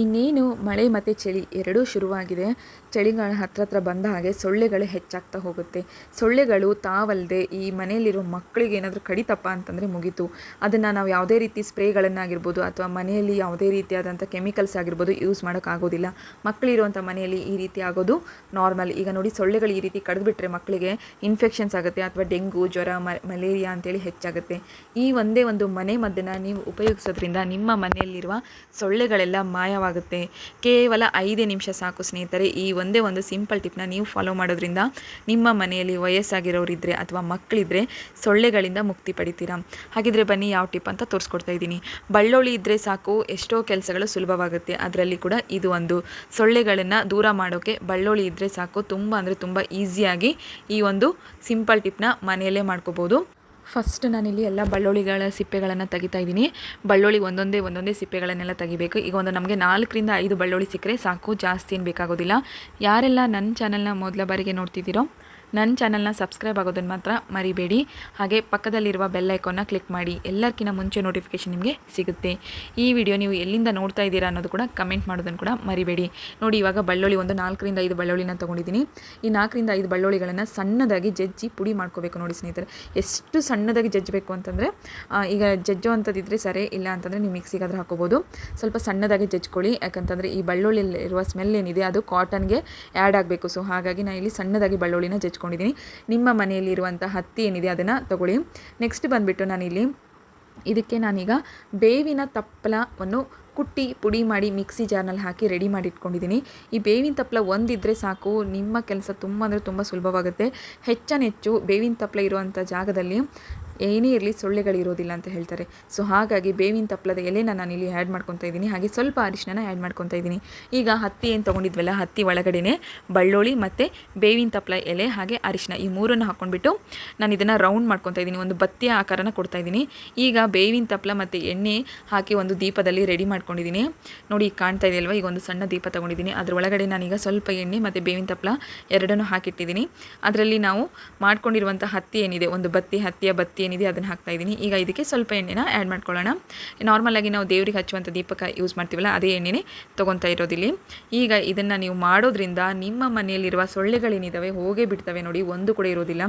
ಇನ್ನೇನು ಮಳೆ ಮತ್ತು ಚಳಿ ಎರಡೂ ಶುರುವಾಗಿದೆ. ಚಳಿಗಾಲ ಹತ್ರ ಹತ್ರ ಬಂದ ಹಾಗೆ ಸೊಳ್ಳೆಗಳು ಹೆಚ್ಚಾಗ್ತಾ ಹೋಗುತ್ತೆ. ಸೊಳ್ಳೆಗಳು ತಾವಲ್ಲದೆ ಈ ಮನೆಯಲ್ಲಿರೋ ಮಕ್ಕಳಿಗೆ ಏನಾದರೂ ಕಡಿತಪ್ಪ ಅಂತಂದರೆ ಮುಗೀತು. ಅದನ್ನು ನಾವು ಯಾವುದೇ ರೀತಿ ಸ್ಪ್ರೇಗಳನ್ನಾಗಿರ್ಬೋದು ಅಥವಾ ಮನೆಯಲ್ಲಿ ಯಾವುದೇ ರೀತಿಯಾದಂಥ ಕೆಮಿಕಲ್ಸ್ ಆಗಿರ್ಬೋದು ಯೂಸ್ ಮಾಡೋಕ್ಕಾಗೋದಿಲ್ಲ. ಮಕ್ಕಳಿರುವಂಥ ಮನೆಯಲ್ಲಿ ಈ ರೀತಿ ಆಗೋದು ನಾರ್ಮಲ್. ಈಗ ನೋಡಿ ಸೊಳ್ಳೆಗಳು ಈ ರೀತಿ ಕಡಿದ್ಬಿಟ್ರೆ ಮಕ್ಕಳಿಗೆ ಇನ್ಫೆಕ್ಷನ್ಸ್ ಆಗುತ್ತೆ ಅಥವಾ ಡೆಂಗು, ಜ್ವರ ಮಲೇರಿಯಾ ಅಂತೇಳಿ ಹೆಚ್ಚಾಗುತ್ತೆ. ಈ ಒಂದೇ ಒಂದು ಮನೆ ಮದ್ದನ್ನು ನೀವು ಉಪಯೋಗಿಸೋದ್ರಿಂದ ನಿಮ್ಮ ಮನೆಯಲ್ಲಿರುವ ಸೊಳ್ಳೆಗಳೆಲ್ಲ ಮಾಯವಾಗುತ್ತೆ ಕೇವಲ ಐದೇ ನಿಮಿಷ ಸಾಕು ಸ್ನೇಹಿತರೆ, ಈ ಒಂದೇ ಒಂದು ಸಿಂಪಲ್ ಟಿಪ್ನ ನೀವು ಫಾಲೋ ಮಾಡೋದ್ರಿಂದ ನಿಮ್ಮ ಮನೆಯಲ್ಲಿ ವಯಸ್ಸಾಗಿರೋರಿದ್ದರೆ ಅಥವಾ ಮಕ್ಕಳಿದ್ರೆ ಸೊಳ್ಳೆಗಳಿಂದ ಮುಕ್ತಿ ಪಡಿತೀರಾ? ಹಾಗಿದ್ರೆ ಬನ್ನಿ, ಯಾವ ಟಿಪ್ ಅಂತ ತೋರಿಸ್ಕೊಡ್ತಾ ಇದ್ದೀನಿ. ಬಳ್ಳೊಳ್ಳಿ ಇದ್ದರೆ ಸಾಕು, ಎಷ್ಟೋ ಕೆಲಸಗಳು ಸುಲಭವಾಗುತ್ತೆ. ಅದರಲ್ಲಿ ಕೂಡ ಇದು ಒಂದು ಸೊಳ್ಳೆಗಳನ್ನು ದೂರ ಮಾಡೋಕ್ಕೆ ಬಳ್ಳೊಳ್ಳಿ ಇದ್ದರೆ ಸಾಕು. ತುಂಬ ಅಂದರೆ ತುಂಬ ಈಸಿಯಾಗಿ ಈ ಒಂದು ಸಿಂಪಲ್ ಟಿಪ್ನ ಮನೆಯಲ್ಲೇ ಮಾಡ್ಕೋಬೋದು. ಫಸ್ಟ್ ನಾನಿಲ್ಲಿ ಎಲ್ಲ ಬಳ್ಳುಳ್ಳಿಗಳ ಸಿಪ್ಪೆಗಳನ್ನು ತೆಗಿತಾ ಇದ್ದೀನಿ. ಬಳ್ಳುಳ್ಳಿ ಒಂದೊಂದೇ ಒಂದೊಂದೇ ಸಿಪ್ಪೆಗಳನ್ನೆಲ್ಲ ತೆಗಿಬೇಕು. ಈಗ ಒಂದು ನಮಗೆ ನಾಲ್ಕರಿಂದ ಐದು ಬಳ್ಳುಳ್ಳಿ ಸಿಕ್ಕರೆ ಸಾಕು. ಜಾಸ್ತಿ ಏನು ಬೇಕಾಗೋದಿಲ್ಲ. ಯಾರೆಲ್ಲ ನನ್ನ ಚಾನಲ್ನ ಮೊದಲ ಬಾರಿಗೆ ನೋಡ್ತಿದ್ದೀರೋ ನನ್ನ ಚಾನಲ್ನ ಸಬ್ಸ್ಕ್ರೈಬ್ ಆಗೋದನ್ನು ಮಾತ್ರ ಮರಿಬೇಡಿ. ಹಾಗೆ ಪಕ್ಕದಲ್ಲಿರುವ ಬೆಲ್ ಕ್ಲಿಕ್ ಮಾಡಿ. ಎಲ್ಲರಿಗಿಂತ ಮುಂಚೆ ನೋಟಿಫಿಕೇಷನ್ ನಿಮಗೆ ಸಿಗುತ್ತೆ. ಈ ವಿಡಿಯೋ ನೀವು ಎಲ್ಲಿಂದ ನೋಡ್ತಾ ಇದ್ದೀರಾ ಅನ್ನೋದು ಕೂಡ ಕಮೆಂಟ್ ಮಾಡೋದನ್ನು ಕೂಡ ಮರಿಬೇಡಿ. ನೋಡಿ, ಇವಾಗ ಬಳ್ಳುಳ್ಳಿ ಒಂದು ನಾಲ್ಕರಿಂದ ಐದು ಬಳ್ಳುಳ್ಳಿನ ತೊಗೊಂಡಿದ್ದೀನಿ. ಈ ನಾಲ್ಕರಿಂದ ಐದು ಬಳ್ಳೊಳ್ಳಿಗಳನ್ನು ಸಣ್ಣದಾಗಿ ಜಜ್ಜಿ ಪುಡಿ ಮಾಡ್ಕೋಬೇಕು ನೋಡಿ ಸ್ನೇಹಿತರೆ. ಎಷ್ಟು ಸಣ್ಣದಾಗಿ ಜಜ್ಜಬೇಕು ಅಂತಂದರೆ ಈಗ ಜಜ್ಜೋ ಅಂಥದ್ದಿದ್ರೆ ಸರಿ, ಇಲ್ಲ ಅಂತಂದರೆ ನೀವು ಮಿಕ್ಸಿಗಾದ್ರೆ ಹಾಕೋಬೋದು ಸ್ವಲ್ಪ ಸಣ್ಣದಾಗಿ ಜಜ್ಕೊಳ್ಳಿ ಯಾಕಂತಂದರೆ ಈ ಬಳ್ಳುಳ್ಳಿಯಲ್ಲಿರುವ ಸ್ಮೆಲ್ ಏನಿದೆ, ಅದು ಕಾಟನ್ಗೆ ಆ್ಯಡ್ ಆಗಬೇಕು. ಸೊ ಹಾಗಾಗಿ ನಾನು ಇಲ್ಲಿ ಸಣ್ಣದಾಗಿ ಬಳ್ಳುಳ್ಳಿನ ಜಜ್ಜಿ ಹಚ್ಕೊಂಡಿದ್ದೀನಿ ನಿಮ್ಮ ಮನೆಯಲ್ಲಿರುವಂಥ ಹತ್ತಿ ಏನಿದೆ ಅದನ್ನು ತಗೊಳ್ಳಿ. ನೆಕ್ಸ್ಟ್ ಬಂದುಬಿಟ್ಟು ನಾನಿಲ್ಲಿ ಇದಕ್ಕೆ ನಾನೀಗ ಬೇವಿನ ತಪ್ಪಲವನ್ನು ಕುಟ್ಟಿ ಪುಡಿ ಮಾಡಿ ಮಿಕ್ಸಿ ಜಾರ್ನಲ್ಲಿ ಹಾಕಿ ರೆಡಿ ಮಾಡಿ ಇಟ್ಕೊಂಡಿದ್ದೀನಿ. ಈ ಬೇವಿನ ತಪ್ಪಲ ಒಂದಿದ್ದರೆ ಸಾಕು. ನಿಮ್ಮ ಕೆಲಸ ತುಂಬ ಅಂದರೆ ತುಂಬ ಸುಲಭವಾಗುತ್ತೆ. ಹೆಚ್ಚಾನೆಚ್ಚು ಬೇವಿನ ತಪ್ಪಲ ಇರುವಂಥ ಜಾಗದಲ್ಲಿ ಏನೇ ಇರಲಿ ಸೊಳ್ಳೆಗಳಿರೋದಿಲ್ಲ ಅಂತ ಹೇಳ್ತಾರೆ. ಸೊ ಹಾಗಾಗಿ ಬೇವಿನ ತಪ್ಪಲದ ಎಲೆನ ನಾನು ಇಲ್ಲಿ ಆ್ಯಡ್ ಮಾಡ್ಕೊತಾ ಇದ್ದೀನಿ. ಹಾಗೆ ಸ್ವಲ್ಪ ಅರಿಶಿನ ಆ್ಯಡ್ ಮಾಡ್ಕೊತಾ ಇದ್ದೀನಿ. ಈಗ ಹತ್ತಿ ಏನು ತೊಗೊಂಡಿದ್ವಲ್ಲ, ಹತ್ತಿ ಒಳಗಡೆನೆ ಬಳ್ಳೋಳಿ ಮತ್ತು ಬೇವಿನ ತಪ್ಪಲ ಎಲೆ ಹಾಗೆ ಅರಿಶಿನ ಈ ಮೂರನ್ನು ಹಾಕ್ಕೊಂಡ್ಬಿಟ್ಟು ನಾನು ಇದನ್ನು ರೌಂಡ್ ಮಾಡ್ಕೊತಾ ಇದ್ದೀನಿ. ಒಂದು ಬತ್ತಿಯ ಆಕಾರನ ಕೊಡ್ತಾ ಇದ್ದೀನಿ. ಈಗ ಬೇವಿನ ತಪ್ಪಲ ಮತ್ತು ಎಣ್ಣೆ ಹಾಕಿ ಒಂದು ದೀಪದಲ್ಲಿ ರೆಡಿ ಮಾಡ್ಕೊಂಡಿದ್ದೀನಿ. ನೋಡಿ, ಕಾಣ್ತಾ ಇದೆಯಲ್ವ ಈಗ ಒಂದು ಸಣ್ಣ ದೀಪ ತೊಗೊಂಡಿದ್ದೀನಿ. ಅದ್ರ ಒಳಗಡೆ ನಾನೀಗ ಸ್ವಲ್ಪ ಎಣ್ಣೆ ಮತ್ತು ಬೇವಿನ ತಪ್ಪಲ ಎರಡನ್ನೂ ಹಾಕಿಟ್ಟಿದ್ದೀನಿ. ಅದರಲ್ಲಿ ನಾವು ಮಾಡ್ಕೊಂಡಿರುವಂಥ ಹತ್ತಿ ಏನಿದೆ? ಒಂದು ಬತ್ತಿ, ಹತ್ತಿಯ ಬತ್ತಿ ಏನಿದೆ ಅದನ್ನು ಹಾಕ್ತಾ ಇದ್ದೀನಿ. ಈಗ ಇದಕ್ಕೆ ಸ್ವಲ್ಪ ಎಣ್ಣೆನ ಆ್ಯಡ್ ಮಾಡ್ಕೊಳ್ಳೋಣ. ನಾರ್ಮಲಾಗಿ ನಾವು ದೇವರಿಗೆ ಹಚ್ಚುವಂಥ ದೀಪಕ ಯೂಸ್ ಮಾಡ್ತೀವಲ್ಲ, ಅದೇ ಎಣ್ಣೆನೇ ತೊಗೊತಾ ಇರೋದಿಲ್ಲಿ. ಈಗ ಇದನ್ನು ನೀವು ಮಾಡೋದ್ರಿಂದ ನಿಮ್ಮ ಮನೆಯಲ್ಲಿರುವ ಸೊಳ್ಳೆಗಳೇನಿದ್ದಾವೆ ಹೋಗೇ ಬಿಡ್ತವೆ ನೋಡಿ, ಒಂದು ಕೂಡ ಇರೋದಿಲ್ಲ.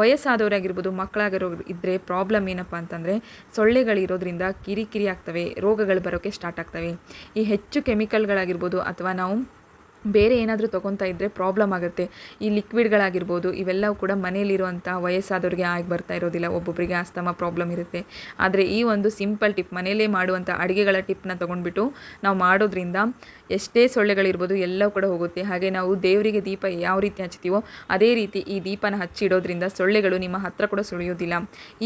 ವಯಸ್ಸಾದವರಾಗಿರ್ಬೋದು ಮಕ್ಕಳಾಗಿರೋ ಇದ್ದರೆ ಪ್ರಾಬ್ಲಮ್ ಏನಪ್ಪ ಅಂತಂದರೆ, ಸೊಳ್ಳೆಗಳಿರೋದ್ರಿಂದ ಕಿರಿಕಿರಿ ಆಗ್ತವೆ, ರೋಗಗಳು ಬರೋಕ್ಕೆ ಸ್ಟಾರ್ಟ್ ಆಗ್ತವೆ. ಈ ಹೆಚ್ಚು ಕೆಮಿಕಲ್ಗಳಾಗಿರ್ಬೋದು ಅಥವಾ ನಾವು ಬೇರೆ ಏನಾದರೂ ತೊಗೊತಾ ಇದ್ದರೆ ಪ್ರಾಬ್ಲಮ್ ಆಗುತ್ತೆ. ಈ ಲಿಕ್ವಿಡ್ಗಳಾಗಿರ್ಬೋದು ಇವೆಲ್ಲವೂ ಕೂಡ ಮನೆಯಲ್ಲಿರುವಂಥ ವಯಸ್ಸಾದವ್ರಿಗೆ ಆಗಿ ಬರ್ತಾ ಇರೋದಿಲ್ಲ. ಒಬ್ಬೊಬ್ಬರಿಗೆ ಆಸ್ತಮ ಪ್ರಾಬ್ಲಮ್ ಇರುತ್ತೆ. ಆದರೆ ಈ ಒಂದು ಸಿಂಪಲ್ ಟಿಪ್ ಮನೆಯಲ್ಲೇ ಮಾಡುವಂಥ ಅಡುಗೆಗಳ ಟಿಪ್ನ ತೊಗೊಂಡ್ಬಿಟ್ಟು ನಾವು ಮಾಡೋದ್ರಿಂದ ಎಷ್ಟೇ ಸೊಳ್ಳೆಗಳಿರ್ಬೋದು ಎಲ್ಲವೂ ಕೂಡ ಹೋಗುತ್ತೆ. ಹಾಗೆ ನಾವು ದೇವರಿಗೆ ದೀಪ ಯಾವ ರೀತಿ ಹಚ್ತೀವೋ ಅದೇ ರೀತಿ ಈ ದೀಪನ ಹಚ್ಚಿಡೋದ್ರಿಂದ ಸೊಳ್ಳೆಗಳು ನಿಮ್ಮ ಹತ್ರ ಕೂಡ ಸುಳಿಯೋದಿಲ್ಲ.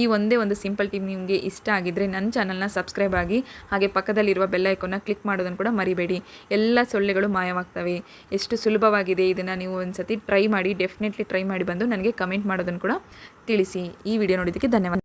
ಈ ಒಂದೇ ಒಂದು ಸಿಂಪಲ್ ಟಿಪ್ ನಿಮಗೆ ಇಷ್ಟ ಆಗಿದ್ದರೆ ನನ್ನ ಚಾನಲ್ನ ಸಬ್ಸ್ಕ್ರೈಬ್ ಆಗಿ ಹಾಗೆ ಪಕ್ಕದಲ್ಲಿರುವ ಬೆಲ್ಲೈಕನ್ನ ಕ್ಲಿಕ್ ಮಾಡೋದನ್ನು ಕೂಡ ಮರಿಬೇಡಿ. ಎಲ್ಲ ಸೊಳ್ಳೆಗಳು ಮಾಯವಾಗ್ತವೆ. ಎಷ್ಟು ಸುಲಭವಾಗಿದೆ ಇದನ್ನು ನೀವು ಒಂದು ಸತಿ ಟ್ರೈ ಮಾಡಿ ಡೆಫಿನೆಟ್ಲಿ ಟ್ರೈ ಮಾಡಿ ಬಂದು ನನಗೆ ಕಮೆಂಟ್ ಮಾಡೋದನ್ನು ಕೂಡ ತಿಳಿಸಿ. ಈ ವಿಡಿಯೋ ನೋಡಿದ್ದಕ್ಕೆ ಧನ್ಯವಾದ.